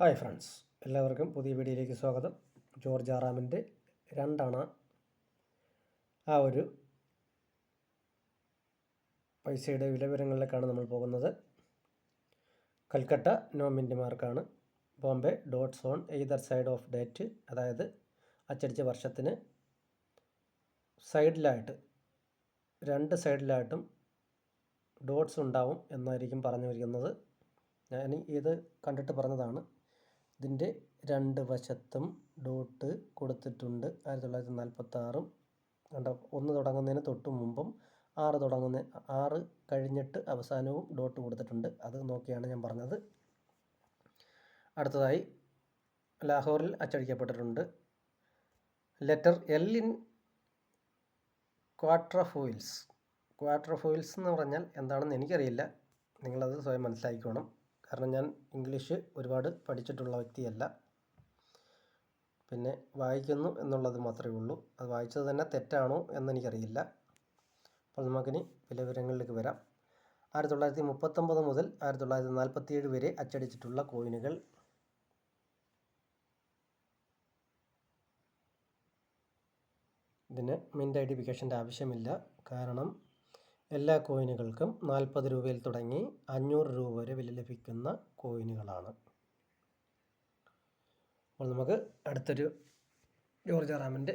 Hi friends എല്ലാവർക്കും പുതിയ വീഡിയോയിലേക്ക് സ്വാഗതം. ജോർജ് ആറാമിന്റെ രണ്ടണ ആ ഒരു പൈസയുടെ വിലവിവരങ്ങളിലേക്കാണ് നമ്മൾ പോകുന്നത്. കൽക്കട്ട നോ മിന്റ് മാർക്കാണ് Bombay dots on either side of date അതായത് അച്ചടിച്ച വർഷത്തിന് സൈഡിലായിട്ട് രണ്ട് സൈഡിലായിട്ടും ഡോട്ട്സ് ഉണ്ടാവും എന്നായിരിക്കും പറഞ്ഞു വരുന്നത് ഞാൻ ഇത് കണ്ടിട്ട് പറഞ്ഞതാണ്. ഇതിന്റെ രണ്ട് വശത്തും ഡോട്ട് കൊടുത്തിട്ടുണ്ട്. ആയിരത്തി തൊള്ളായിരത്തി നാൽപ്പത്തി ആറും കണ്ട ഒന്ന് തുടങ്ങുന്നതിന് തൊട്ട് മുമ്പും ആറ് തുടങ്ങുന്ന ആറ് കഴിഞ്ഞിട്ട് അവസാനവും ഡോട്ട് കൊടുത്തിട്ടുണ്ട്. അത് നോക്കിയാണ് ഞാൻ പറഞ്ഞത്. അടുത്തതായി ലാഹോറിൽ അച്ചടിക്കപ്പെട്ടിട്ടുണ്ട്. Letter L in quatrefoils. Quatrefoils എന്ന് പറഞ്ഞാൽ എന്താണെന്ന് എനിക്കറിയില്ല. നിങ്ങളത് സ്വയം മനസ്സിലാക്കിക്കോണം. കാരണം ഞാൻ ഇംഗ്ലീഷ് ഒരുപാട് പഠിച്ചിട്ടുള്ള വ്യക്തിയല്ല. പിന്നെ വായിക്കുന്നു എന്നുള്ളത് മാത്രമേ ഉള്ളൂ. അത് വായിച്ചത് തന്നെ തെറ്റാണോ എന്നെനിക്കറിയില്ല. അപ്പോൾ നമുക്കിനി വില വിവരങ്ങളിലേക്ക് വരാം. ആയിരത്തി തൊള്ളായിരത്തി മുപ്പത്തൊമ്പത് മുതൽ ആയിരത്തി തൊള്ളായിരത്തി നാൽപ്പത്തിയേഴ് വരെ അച്ചടിച്ചിട്ടുള്ള കോയിനുകൾ. ഇതിന് മിന്റ് ഐഡന്റിഫിക്കേഷന്റെ ആവശ്യമില്ല. കാരണം എല്ലാ കോയിനുകൾക്കും നാൽപ്പത് രൂപയിൽ തുടങ്ങി അഞ്ഞൂറ് രൂപ വരെ വില ലഭിക്കുന്ന കോയിനുകളാണ്. അപ്പോൾ നമുക്ക് അടുത്തൊരു ജോർജ് ആറാമിന്റെ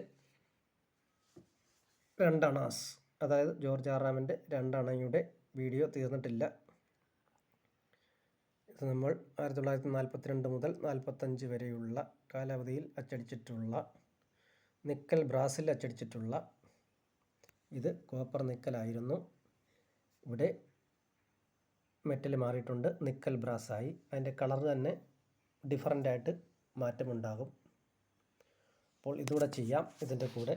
രണ്ടണാസ് അതായത് ജോർജ് ആറാമിന്റെ രണ്ടണയുടെ വീഡിയോ തീർന്നിട്ടില്ല. ഇത് നമ്മൾ ആയിരത്തി തൊള്ളായിരത്തി നാൽപ്പത്തിരണ്ട് മുതൽ നാൽപ്പത്തഞ്ച് വരെയുള്ള കാലാവധിയിൽ അച്ചടിച്ചിട്ടുള്ള നിക്കൽ ബ്രാസിൽ അച്ചടിച്ചിട്ടുള്ള ഇത് കോപ്പർ നിക്കലായിരുന്നു. ഇവിടെ മെറ്റൽ മാറിയിട്ടുണ്ട്. നിക്കൽ ബ്രാസായി അതിന്റെ കളർ തന്നെ ഡിഫറന്റായിട്ട് മാറ്റമുണ്ടാകും. അപ്പോൾ ഇതുകൂടെ ചെയ്യാം. ഇതിന്റെ കൂടെ.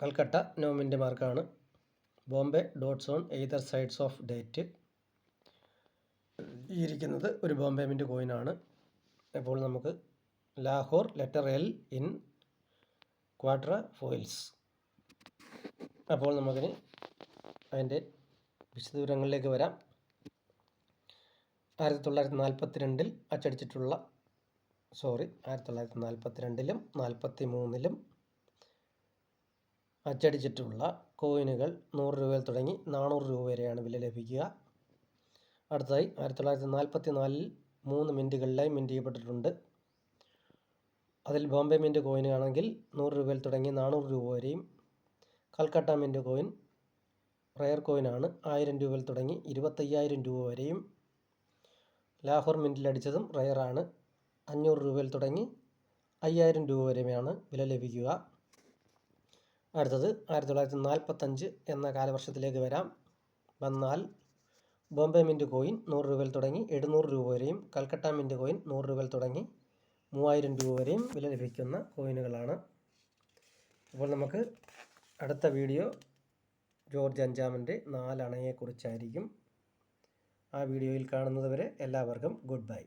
കൽക്കട്ട നോമിന്റെ മാർക്കാണ്. Bombay dots on either sides of date. ഈ ഇരിക്കുന്നത് ഒരു ബോംബെ മിന്റ് കോയിനാണ്. അപ്പോൾ നമുക്ക് Lahore letter L in quatrefoils അപ്പോൾ നമുക്കിനി അതിന്റെ വിശദവിവരങ്ങളിലേക്ക് വരാം. ആയിരത്തി തൊള്ളായിരത്തി നാൽപ്പത്തി രണ്ടിൽ അച്ചടിച്ചിട്ടുള്ള സോറി ആയിരത്തി തൊള്ളായിരത്തി നാൽപ്പത്തി രണ്ടിലും നാൽപ്പത്തി മൂന്നിലും അച്ചടിച്ചിട്ടുള്ള കോയിനുകൾ നൂറ് രൂപയിൽ തുടങ്ങി നാനൂറ് രൂപ വരെയാണ് വില ലഭിക്കുക. അടുത്തതായി ആയിരത്തി തൊള്ളായിരത്തി നാൽപ്പത്തി നാലിൽ മൂന്ന് മിന്റുകളിലായി മിന്റ് ചെയ്യപ്പെട്ടിട്ടുണ്ട്. അതിൽ ബോംബെ മിന്റ് കോയിനാണെങ്കിൽ നൂറ് രൂപയിൽ തുടങ്ങി നാനൂറ് രൂപ വരെയും. കൽക്കട്ട മിന്റ് കോയിൻ റയർ ആണ് ആയിരം രൂപയിൽ തുടങ്ങി ഇരുപത്തയ്യായിരം രൂപ വരെയും. ലാഹോർ മിന്റിൽ അടിച്ചതും റയറാണ് അഞ്ഞൂറ് രൂപയിൽ തുടങ്ങി അയ്യായിരം രൂപ വരെയാണ് വില ലഭിക്കുക. അടുത്തത് ആയിരത്തി തൊള്ളായിരത്തി നാൽപ്പത്തഞ്ച് എന്ന കാലവർഷത്തിലേക്ക് വരാം. വന്നാൽ ബോംബെ മിന്റ് കോയിൻ നൂറ് രൂപയിൽ തുടങ്ങി എഴുന്നൂറ് രൂപ വരെയും കൽക്കട്ട മിന്റ് കോയിൻ നൂറ് രൂപയിൽ തുടങ്ങി മൂവായിരം രൂപ വരെയും വില ലഭിക്കുന്ന കോയിനുകളാണ്. അപ്പോൾ നമുക്ക് അടുത്ത വീഡിയോ ജോർജ് അഞ്ചാമന്റെ നാലണയെക്കുറിച്ചായിരിക്കും. ആ വീഡിയോയിൽ കാണുന്നതുവരെ എല്ലാവർക്കും ഗുഡ് ബൈ.